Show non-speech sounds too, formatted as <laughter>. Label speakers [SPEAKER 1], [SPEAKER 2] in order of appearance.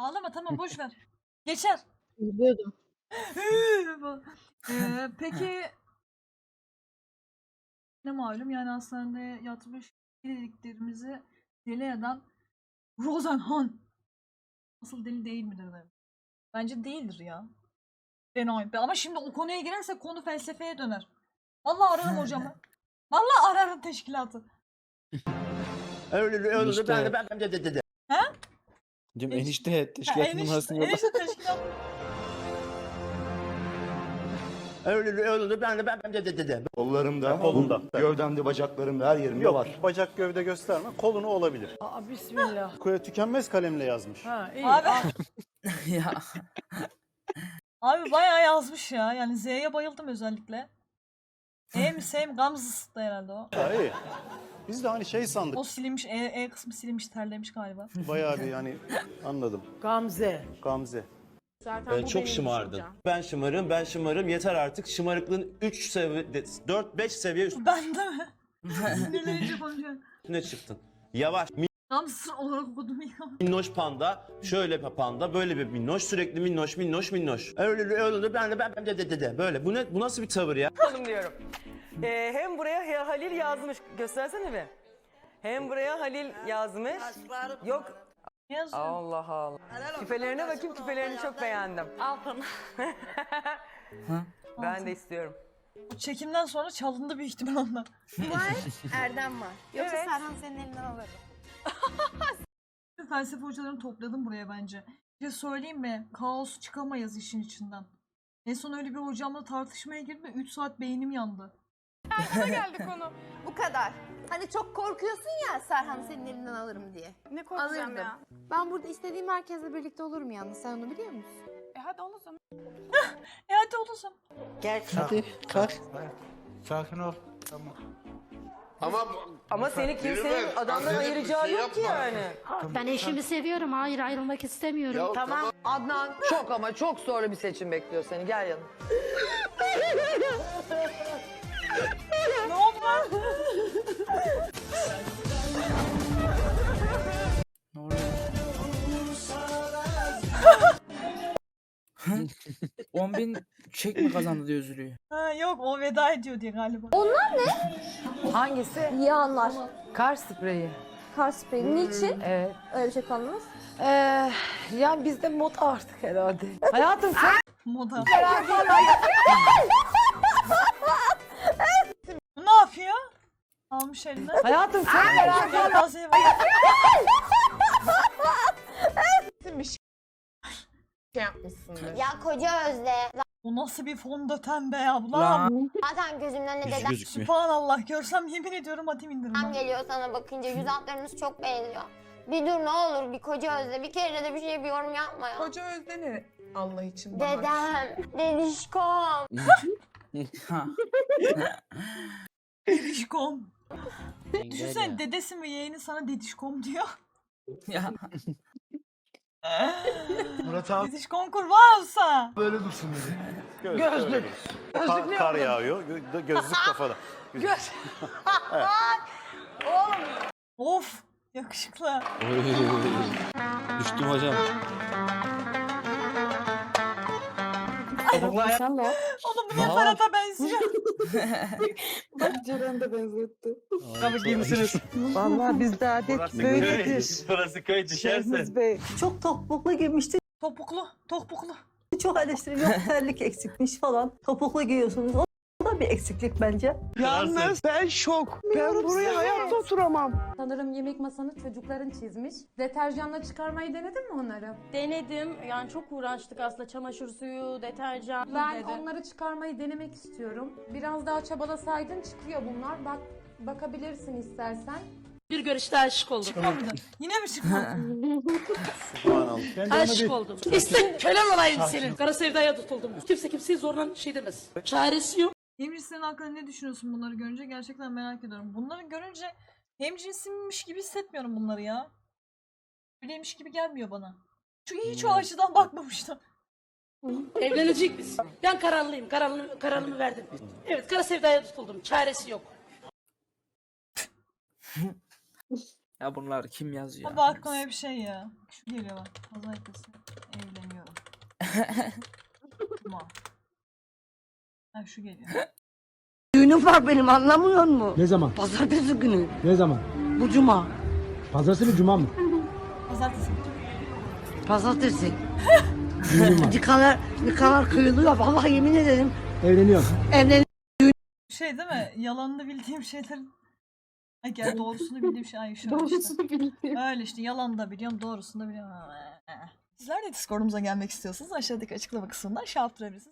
[SPEAKER 1] Ağlama tamam boş ver. Geçer.
[SPEAKER 2] Biliyordum.
[SPEAKER 1] Ee, peki ne malum yani hastanede yatmış dediklerimizi deli eden Rosenhan asıl deli değil midir demiş. Bence değildir ya. Fena. Ama şimdi o konuya girersek konu felsefeye döner. Vallahi ararım <laughs> hocamı. Vallahi ararım teşkilatı.
[SPEAKER 3] Öyle öyle
[SPEAKER 4] İşte.
[SPEAKER 3] ben de ben ben de de de de.
[SPEAKER 4] Diyorum
[SPEAKER 1] Enişte-
[SPEAKER 4] enişte
[SPEAKER 1] Ha, <laughs>
[SPEAKER 4] teşkilat
[SPEAKER 1] enişte-
[SPEAKER 4] numarasını yolla.
[SPEAKER 1] enişte teşkilat. <laughs>
[SPEAKER 3] Öyle öyle ben de ben de de de de.
[SPEAKER 5] Kollarımda,
[SPEAKER 6] Kolunda.
[SPEAKER 5] gövdemde, bacaklarımda, her yerimde
[SPEAKER 6] Yok
[SPEAKER 5] var.
[SPEAKER 6] bacak gövde gösterme kolunu olabilir.
[SPEAKER 2] Aa, bismillah.
[SPEAKER 6] Koya tükenmez kalemle yazmış.
[SPEAKER 2] Ha iyi.
[SPEAKER 1] Abi, <laughs>
[SPEAKER 2] ya.
[SPEAKER 1] abi bayağı yazmış ya. Yani Z'ye bayıldım özellikle. E mi S mi da herhalde o.
[SPEAKER 6] Ha, iyi. Biz de hani şey sandık.
[SPEAKER 1] O silinmiş, E, e kısmı silinmiş, terlemiş galiba. <laughs>
[SPEAKER 6] Bayağı bir hani anladım.
[SPEAKER 2] Gamze.
[SPEAKER 6] Gamze.
[SPEAKER 7] Zaten bu
[SPEAKER 3] çok
[SPEAKER 7] benim
[SPEAKER 3] şımardın.
[SPEAKER 7] düşüncem.
[SPEAKER 3] Ben şımarım, ben şımarım. Yeter artık. Şımarıklığın 3 seviye, 4-5 seviye
[SPEAKER 1] Ben de mi? Sinirlenince konuşuyorum.
[SPEAKER 3] üstüne çıktın. Yavaş.
[SPEAKER 1] Gamzız olarak okudum ya.
[SPEAKER 3] Minnoş panda, şöyle bir panda, böyle bir minnoş, sürekli minnoş, minnoş, minnoş. Öyle öyle ben de ben ben de de de de. Böyle. Bu ne bu nasıl bir tavır ya?
[SPEAKER 8] Hanım diyorum. Ee, hem buraya Halil yazmış. Göstersene bir. Hem buraya Halil yazmış. Yok.
[SPEAKER 1] Yazıyor.
[SPEAKER 8] Allah Allah. Küpelerine bakayım. Küpelerini çok beğendim.
[SPEAKER 7] Al bana. <laughs>
[SPEAKER 8] Ben de istiyorum.
[SPEAKER 1] Bu çekimden sonra çalındı büyük ihtimal onlar.
[SPEAKER 7] Var, Erdem var. Yoksa
[SPEAKER 8] Evet.
[SPEAKER 7] Serhan senin elinden alırım.
[SPEAKER 1] Bütün <laughs> felsefe hocalarını topladım buraya bence. Bir şey söyleyeyim mi? Kaos çıkamayız işin içinden. En son öyle bir hocamla tartışmaya girdim de 3 saat beynim yandı. <laughs>
[SPEAKER 7] geldi konu. Bu kadar. Hani çok korkuyorsun ya Serhan senin elinden alırım diye.
[SPEAKER 9] Ne korkacağım
[SPEAKER 7] Alırdım.
[SPEAKER 9] ya?
[SPEAKER 7] Ben burada istediğim herkesle birlikte olurum yalnız. Sen onu biliyor musun?
[SPEAKER 9] E hadi ol o zaman.
[SPEAKER 1] E hadi.
[SPEAKER 4] Hadi kalk. Sakin ol. Tamam.
[SPEAKER 8] Ama seni kimsenin adamdan ayıracağı yok ki yani.
[SPEAKER 10] Ben eşimi seviyorum. Hayır ayrılmak istemiyorum.
[SPEAKER 8] Tamam. Adnan çok ama çok zorlu bir seçim bekliyor seni. Gel yanım. <laughs>
[SPEAKER 1] Ne oldu lan?
[SPEAKER 4] Ne oluyor? 10 bin çek mi kazandı diye üzülüyor.
[SPEAKER 1] Ha, yok o veda ediyor diye galiba.
[SPEAKER 8] Hangisi?
[SPEAKER 7] İyi anlar.
[SPEAKER 8] Kar spreyi.
[SPEAKER 7] Kar spreyi. Niçin?
[SPEAKER 8] Evet.
[SPEAKER 7] Öyle bir şey kullanılmaz.
[SPEAKER 8] Ee, yani bizde moda artık herhalde. Hayatım sen
[SPEAKER 1] Moda. <laughs> Almış eline.
[SPEAKER 8] hayatım sen
[SPEAKER 1] Gel bazıya bak.
[SPEAKER 9] Şey yapmışsındır.
[SPEAKER 7] Ya koca özle.
[SPEAKER 1] Bu nasıl bir fondöten be ablam?
[SPEAKER 7] Zaten gözümün önünde
[SPEAKER 4] Yüzü
[SPEAKER 7] dedem
[SPEAKER 4] gözükmüyor.
[SPEAKER 1] Subhanallah görsem yemin ediyorum atayım indirimden.
[SPEAKER 7] geliyor sana bakınca yüz hatlarınız çok benziyor. Bir dur ne olur bir koca özle. Bir kere de bir şey bir yorum yapma ya.
[SPEAKER 9] Koca özde ne? Allah için
[SPEAKER 7] Dedem, dedişkom. <laughs>
[SPEAKER 1] Dedişkom. Düşünsene dedesi mi yeğeni sana dedişkom diyor. <laughs>
[SPEAKER 4] ya.
[SPEAKER 5] Murat <laughs> abi
[SPEAKER 1] Dedişkom kurban olsa.
[SPEAKER 5] böyle dursun dedi.
[SPEAKER 6] Gözlük. Kar, kar yağıyor. gö- gözlük <laughs> kafada. Güzel.
[SPEAKER 1] Of yakışıklı.
[SPEAKER 4] Düştüm hocam.
[SPEAKER 1] Oğlum bu ne Ferhat'a benziyor.
[SPEAKER 2] Tabii ki misiniz? Vallahi bizde adet böyledir. <laughs>
[SPEAKER 3] Burası köy
[SPEAKER 2] Şehmuz Bey.
[SPEAKER 11] Çok topuklu giymişti.
[SPEAKER 1] Topuklu, topuklu.
[SPEAKER 11] Çok eleştiri yok terlik eksikmiş falan. Topuklu giyiyorsunuz. O bir eksiklik bence.
[SPEAKER 2] Yalnız ben şok. Ben buraya hayatta oturamam.
[SPEAKER 9] Sanırım yemek masanı çocukların çizmiş. Deterjanla çıkarmayı denedin mi onları?
[SPEAKER 10] Denedim. Yani çok uğraştık aslında. Çamaşır suyu, deterjan.
[SPEAKER 9] Ben
[SPEAKER 10] dedi.
[SPEAKER 9] onları çıkarmayı denemek istiyorum. Biraz daha çabalasaydın çıkıyor bunlar. Bak bakabilirsin istersen.
[SPEAKER 10] Bir görüşte aşık oldum.
[SPEAKER 1] Yine mi çıkmadı?
[SPEAKER 6] Subhanallah.
[SPEAKER 10] aşık oldum. İstem kölen olayım senin. Kara sevdaya tutuldum. Kimse kimseyi zorla şey demez. Çaresi yok.
[SPEAKER 1] Hemcinslerin hakkında ne düşünüyorsun bunları görünce? Gerçekten merak ediyorum. Bunları görünce hemcinsimmiş gibi hissetmiyorum bunları ya. Öyleymiş gibi gelmiyor bana. Çünkü hiç o açıdan bakmamıştım. <laughs>
[SPEAKER 10] Evlenecek misin? Ben kararlıyım. Kararlı, kararımı verdim. Evet kara sevdaya tutuldum. Çaresi yok.
[SPEAKER 4] Ya bunlar kim yazıyor?
[SPEAKER 1] Ama aklıma bir şey ya. Şu geliyor bak. Allah eklesin. Cuma. Ha şu geliyor.
[SPEAKER 12] Düğünüm var benim anlamıyor musun?
[SPEAKER 13] Ne zaman?
[SPEAKER 12] Pazartesi günü.
[SPEAKER 13] Ne zaman?
[SPEAKER 12] Bu cuma.
[SPEAKER 13] Pazartesi mi cuma mı?
[SPEAKER 1] Pazartesi.
[SPEAKER 12] Pazartesi.
[SPEAKER 13] Düğünüm var.
[SPEAKER 12] Nikahlar, nikahlar kıyılıyor. Vallahi yemin ederim.
[SPEAKER 13] Evleniyorum.
[SPEAKER 12] Evlen
[SPEAKER 1] Şey değil mi? Yalanını bildiğim şeylerin... Ay gel doğrusunu bildiğim şey. Ay şöyle işte. Öyle işte yalan da biliyorum doğrusunu da biliyorum. Sizler de Discord'umuza gelmek istiyorsanız aşağıdaki açıklama kısmından şey yaptırabilirsiniz.